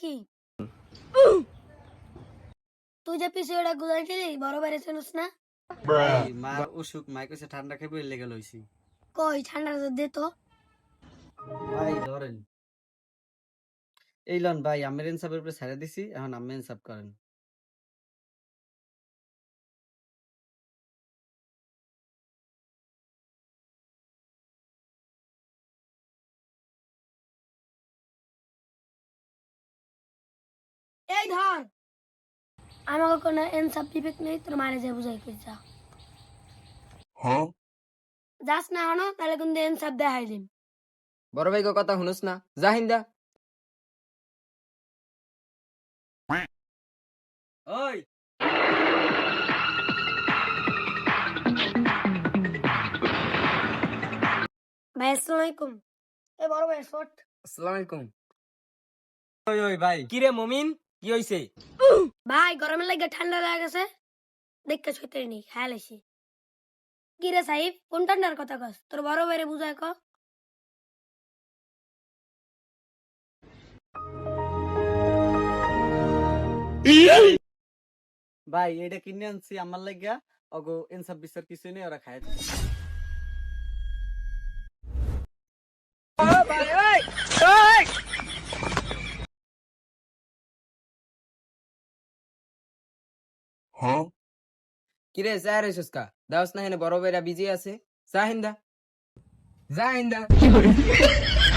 কি তুই যে বিষয়টা গুলাইছিলি বড় বাইরে শুনিস না মার অসুখ মাই কইছে ঠান্ডা খাইবে লেগে লইছি কই ঠান্ডা দে তো ভাই ধরেন এই লন ভাই আমের ইনসাফের উপরে ছেড়ে দিছি এখন আমি ইনসাফ করেন ধর। আমাকে কোনো ইনসাফ বিবেক নেই তোর মারে যা বুঝাই করে যা যাস না হনো তাহলে কিন্তু ইনসাফ দেখাই দিন বড় ভাই কথা শুনুস না। জাহিন্দা ওই। ভাই আসসালামু আলাইকুম। এ বড় ভাই শর্ট। আসসালামু আলাইকুম। ওই ওই ভাই। কি রে মমিন? কি হইছে ভাই গরমের লাগে ঠান্ডা লাগে গেছে দেখতে ছুতে নি খেয়াল এসে কি রে সাহিব কোন ঠান্ডার কথা কস তোর বড় বাইরে বুঝায় ক ভাই এটা কিনে আনছি আমার লাগিয়া অগো ইনসাফ বিচার কিছু নেই ওরা খায় কি রে চায় রে সুস্কা দাওস না হেনে বড় ভাইরা বিজি আছে? যা হিন্দা জাহিন্দা জাহিন্দা